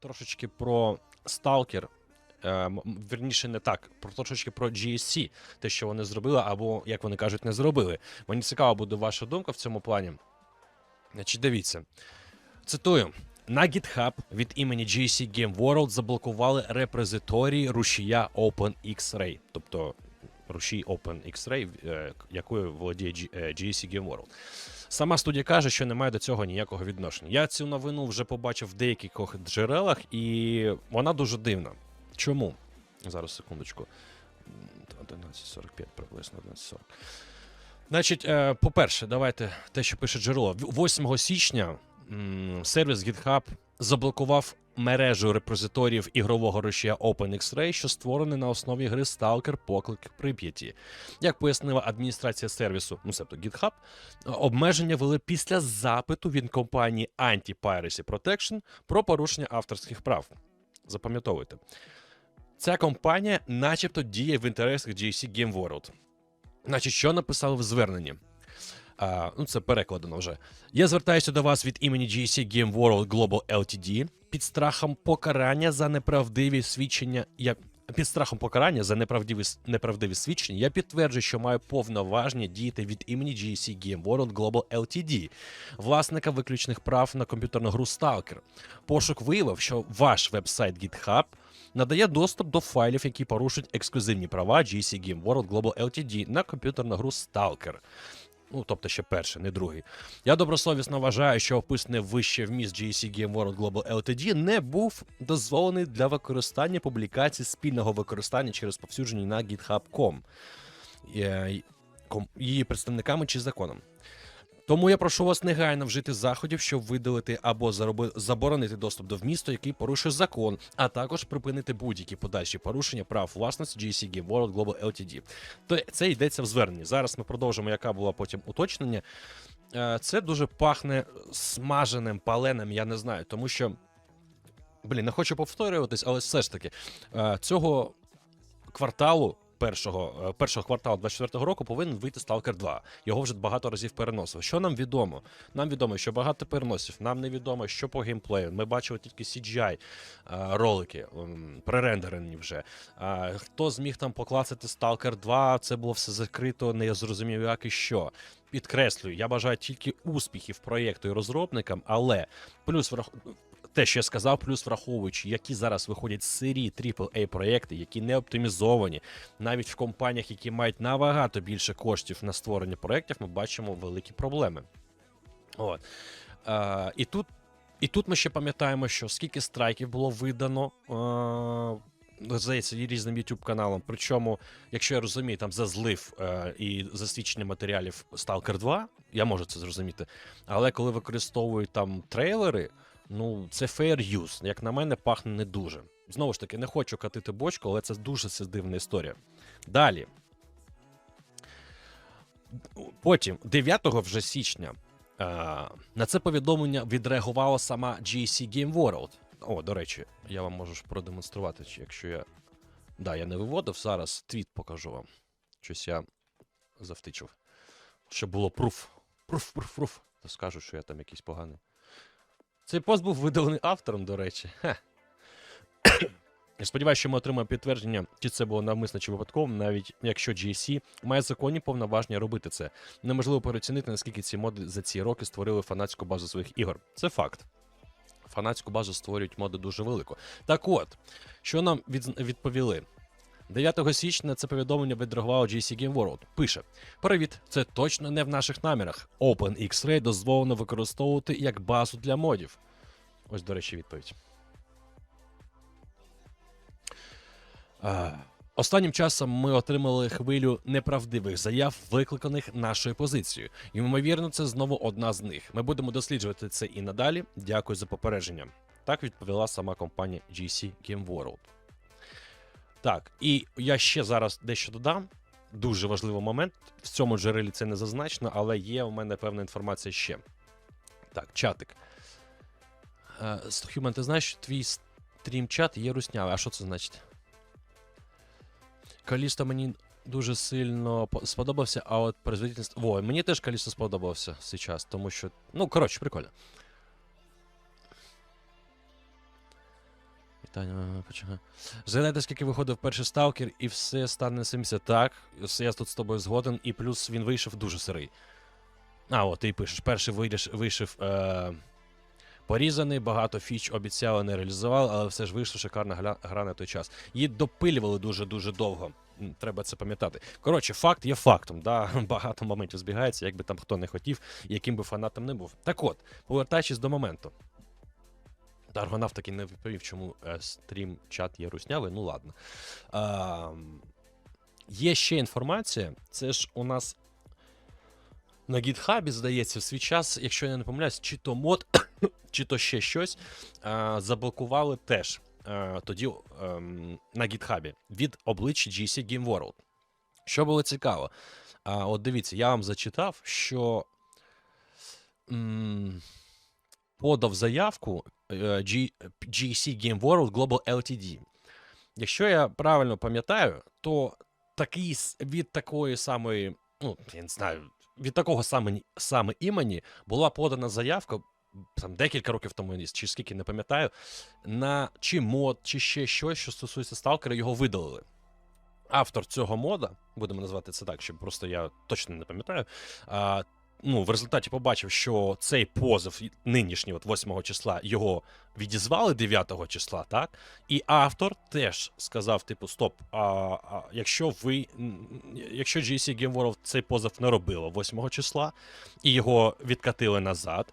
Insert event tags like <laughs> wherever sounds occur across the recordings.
трошечки про Stalker. Е, Вірніше, не так, про трошечки про GSC, те, що вони зробили, або, як вони кажуть, не зробили. Мені цікаво буде ваша думка в цьому плані. Значить, дивіться. Цитую. На GitHub від імені GSC Game World заблокували репозиторії рушія OpenX-Ray, тобто рушій OpenX-Ray, е, якою володіє G- е, GSC Game World. Сама студія каже, що не має до цього ніякого відношення. Я цю новину вже побачив в деяких джерелах, і вона дуже дивна. Чому? Зараз секундочку. М, 11.45 приблизно 11.40. Значить, е, по-перше, давайте те, що пише джерело. 8 січня сервіс GitHub заблокував мережу репозиторіїв ігрового рушія OpenX-Ray, що створений на основі гри Stalker Поклик Прип'яті. Як пояснила адміністрація сервісу, ну себто GitHub, обмеження вели після запиту від компанії Anti-Piracy Protection про порушення авторських прав. Запам'ятовуйте. Ця компанія, начебто, діє в інтересах GSC Game World. Значить, що написали в зверненні? А, ну, це перекладено вже. Я звертаюся до вас від імені GSC Game World Global Ltd. під страхом покарання за неправдиві свідчення. Я під страхом покарання за неправдиві, неправдиві свідчення я підтверджую, що маю повноваження діяти від імені GSC Game World Global Ltd, власника виключних прав на комп'ютерну гру Stalker. Пошук виявив, що ваш вебсайт GitHub надає доступ до файлів, які порушують ексклюзивні права GSC Game World Global Ltd на комп'ютерну гру Stalker. Ну, тобто ще перший, не другий. Я добросовісно вважаю, що описаний вище вміст GEC Game World Global Ltd не був дозволений для використання публікацій спільного використання через повсюдження на GitHub.com її представниками чи законом. Тому я прошу вас негайно вжити заходів, щоб видалити або заборонити доступ до вмісту, який порушує закон, а також припинити будь-які подальші порушення прав власності Game World Global Ltd. То це йдеться в зверненні. Зараз ми продовжимо, яка була потім уточнення. Е, Це дуже пахне смаженим, паленим, я не знаю, тому що. Блін, не хочу повторюватись, але все ж таки, е, цього кварталу. Першого, е, першого кварталу 24-го року повинен вийти Stalker 2. Його вже багато разів переносив. Що нам відомо? Нам відомо, що багато переносів. Нам не відомо, що по геймплею. Ми бачили тільки CGI е, ролики, пререндерені вже. Хто зміг там поклацати Stalker 2, це було все закрито, не зрозумів, як і що. Підкреслюю, я бажаю тільки успіхів проєкту і розробникам, але плюс. Те, що я сказав, плюс враховуючи, які зараз виходять сирі AAA проєкти, які не оптимізовані, навіть в компаніях, які мають набагато більше коштів на створення проєктів, ми бачимо великі проблеми. От. Е, і тут і тут ми ще пам'ятаємо, що скільки страйків було видано. Е, здається, різним YouTube каналам. Причому, якщо я розумію, там за злив е, і засвідчення матеріалів Stalker 2, я можу це зрозуміти. Але коли використовують там трейлери, ну це fair use. Як на мене, пахне не дуже. Знову ж таки, не хочу катити бочку, але це дуже дивна історія. Далі. Потім, 9 вже січня, е, на це повідомлення відреагувала сама GSC Game World. О, до речі, я вам можу ж продемонструвати, якщо я. Да, я не виводив, зараз твіт покажу вам. Щось я завтичив. Щоб було пруф. Пруф, пруф, пруф. То скажу, що я там якийсь поганий. Цей пост був видалений автором, до речі. Я сподіваюся, що ми отримаємо підтвердження, чи це було навмисно чи випадково, навіть якщо GSC має законні повноваження робити це. Неможливо переоцінити, наскільки ці моди за ці роки створили фанатську базу своїх ігор. Це факт. Фанатську базу створюють моди дуже велику. Так от, що нам від... відповіли? 9 січня це повідомлення відреагувало GC Game World. Пише: Привіт, це точно не в наших намірах. OpenX-Ray дозволено використовувати як базу для модів. Ось, до речі, відповідь. А, Останнім часом ми отримали хвилю неправдивих заяв, викликаних нашою позицією. Ймовірно, це знову одна з них. Ми будемо досліджувати це і надалі. Дякую за попередження. Так відповіла сама компанія GC Game World. Так, і я ще зараз дещо додам. Дуже важливий момент. В цьому джерелі це не зазначено, але є у мене певна інформація ще. Так, чатик. Е, Хюман, ти знаєш, що твій стрім-чат є руснявий. А що це значить? Калісто мені дуже сильно сподобався, а от производительність. Во, мені теж Калісто сподобався зараз, тому що. Ну, коротше, прикольно. Питання починаю. Згадайте, скільки виходив перший сталкер, і все стане симся. Так, я тут з тобою згоден, і плюс він вийшов дуже сирий. А, от ти пишеш. Перший вийдеш, вийшов е, порізаний, багато фіч обіцяли, не реалізували, але все ж вийшла шикарна гра, гра на той час. Її допилювали дуже-дуже довго. Треба це пам'ятати. Коротше, факт є фактом. Да? <laughs> Багато моментів збігається, якби там хто не хотів, яким би фанатом не був. Так от, повертаючись до моменту. Даргонав таки не відповів, чому е, стрім чат є руснявий. Ну ладно. А, є ще інформація. Це ж у нас на гітхабі, здається, в свій час, якщо я не помиляюсь, чи то мод, <coughs> чи то ще щось, а, заблокували теж а, тоді ем, на гітхабі від обличчя GC Game World. Що було цікаво? А, от дивіться, я вам зачитав, що м, подав заявку е, GC Game World Global Ltd. Якщо я правильно пам'ятаю, то такий від такої самої, ну, я не знаю, від такого саме, саме імені була подана заявка там декілька років тому, чи скільки не пам'ятаю, на чи мод, чи ще щось, що стосується сталкера, його видалили. Автор цього мода, будемо назвати це так, щоб просто я точно не пам'ятаю. Ну, в результаті побачив, що цей позов нинішній, от 8 числа, його відізвали 9 числа, так? І автор теж сказав: типу, стоп, а, а якщо ви. Якщо GC Game World цей позов не робило 8 числа і його відкатили назад.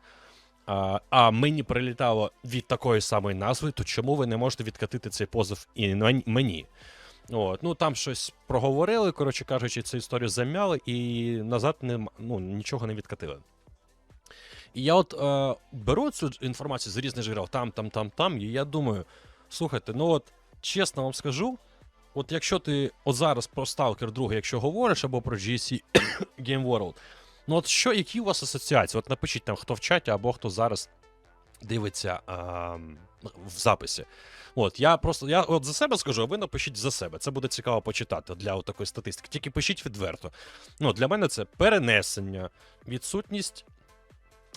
А, а мені прилітало від такої самої назви, то чому ви не можете відкатити цей позов і мені? От, ну там щось проговорили, коротше кажучи, цю історію зам'яли і назад не, ну, нічого не відкатили. І я от е, беру цю інформацію з різних джерел, там, там, там, там, і я думаю, слухайте, ну от чесно вам скажу, от якщо ти от зараз про Stalker 2, якщо говориш, або про GC <coughs> Game World, ну от що, які у вас асоціації? От напишіть там, хто в чаті, або хто зараз дивиться а, в записі. От, я просто я от за себе скажу, а ви напишіть за себе. Це буде цікаво почитати для такої статистики. Тільки пишіть відверто. Ну, для мене це перенесення, відсутність.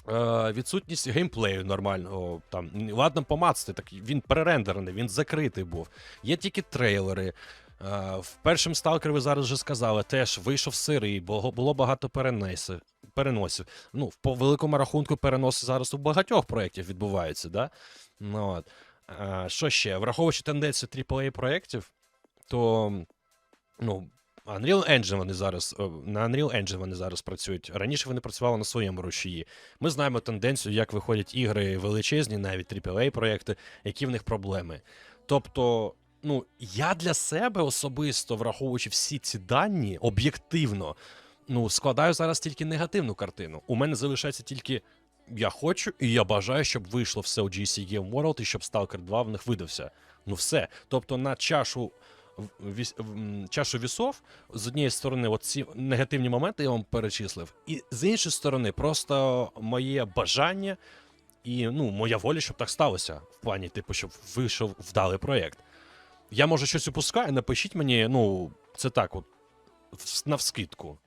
Е, відсутність геймплею нормального. Там, ладно, помацати, так він перерендерений, він закритий був. Є тільки трейлери. Е, в першому сталкері ви зараз вже сказали, теж вийшов сирий, бо було багато перенеси, переносів. Ну, по великому рахунку, переноси зараз у багатьох проєктів відбуваються, да? Ну, от. Е, що ще? Враховуючи тенденцію AAA проєктів, то ну, Unreal Engine вони зараз на Unreal Engine вони зараз працюють. Раніше вони працювали на своєму рушії. Ми знаємо тенденцію, як виходять ігри величезні, навіть AAA проєкти, які в них проблеми. Тобто, ну, я для себе особисто, враховуючи всі ці дані, об'єктивно, ну, складаю зараз тільки негативну картину. У мене залишається тільки. Я хочу і я бажаю, щоб вийшло все у GC Game World і щоб Stalker 2 в них видався. Ну все. Тобто на чашу чашу вісов, з однієї сторони, от ці негативні моменти я вам перечислив, і з іншої сторони, просто моє бажання і ну, моя воля, щоб так сталося. В плані, типу, щоб вийшов вдалий проєкт. Я може щось упускаю, напишіть мені, ну, це так, от, навскидку.